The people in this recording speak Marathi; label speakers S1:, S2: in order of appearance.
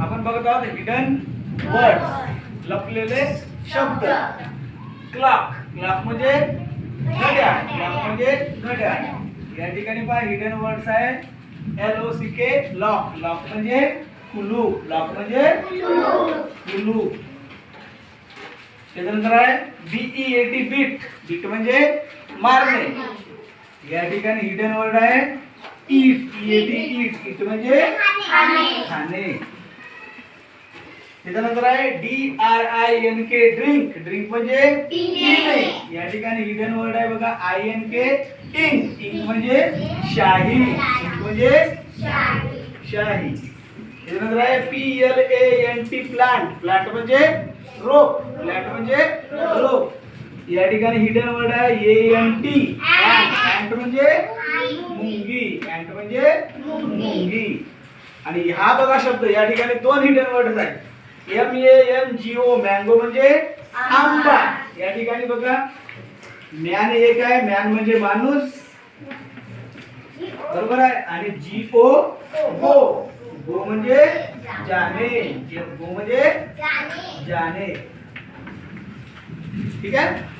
S1: आपण बघत आहोत हिडन वर्ड लपलेले शब्द. क्लॉक क्लॉक म्हणजे म्हणजे या ठिकाणी पहा हिडन वर्ड्स आहे. L O C K lock lock म्हणजे कुलू. लॉक म्हणजे कुलू. त्याच्यानंतर आहे B E A T beat beat म्हणजे मारणे. या ठिकाणी हिडन वर्ड आहे ईट ई टी ईट ईट म्हणजे खाणे. त्याच्यानंतर आहे D R I N K drink drink म्हणजे पिणे या ठिकाणी हिडन वर्ड आहे बघा I N K ink ink म्हणजे शाही. इंक म्हणजे शाही. त्याच्यानंतर आहे P L A N T plant plant म्हणजे रोप. प्लांट म्हणजे रोप. या ठिकाणी हिडन वर्ड आहे ए एन टी अँट म्हणजे मुंगी. अँट म्हणजे मुंगी. आणि हा बघा शब्द या ठिकाणी दोन हिडन वर्ड आहेत. M A N G O mango म्हणजे आंबा. या ठिकाणी बघा. मॅन एक आहे मॅन म्हणजे माणूस. बरोबर आहे? आणि जी ओ गो गो म्हणजे जाणे. जे- गो म्हणजे जाणे. ठीक आहे?